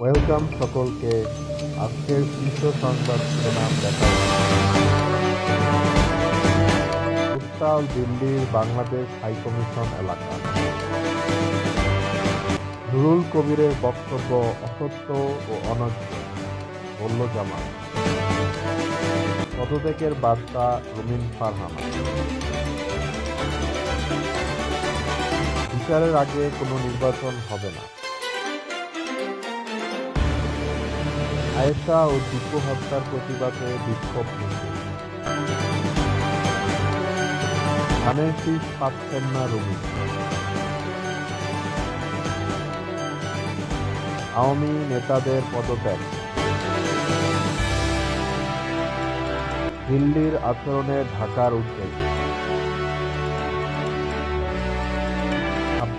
Welcome সকলকে। আজকের বিশ্ব সংবাদ শিরোনাম দেখা উত্তাল দিল্লির বাংলাদেশ হাইকমিশন এলাকা। নুরুল কবিরের বক্তব্য অসত্য ও অনৈক্য, বলল জামাল পদত্যাগের বার্তা রুমিন ফারহানা। বিচারের আগে কোনো নির্বাচন হবে না। আয়েশা ও দীপু হত্যার প্রতিবাদে বিক্ষোভ ধানের পাচ্ছেন না রুমি আওয়ামী নেতাদের পদত্যাগ। দিল্লির আচরণে ঢাকার উদ্বেগ।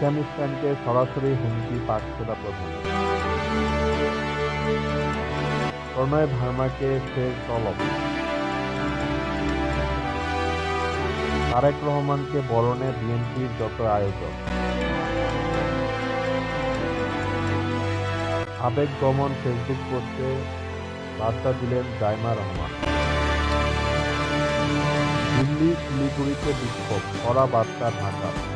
আফগানিস্তানকে সরাসরি হুমকি সেনা প্রধান। প্রণয় ভার্মাকে ফের তলব তারেক রহমানকে বরণে বিএনপির যত আয়োজক। আবেগ গমন ফেসবুক পোস্টে বার্তা দিলেন জাইমা রহমান। দিল্লি শিলিগুড়িতে বিক্ষোভ, কড়া বার্তা ঢাকা।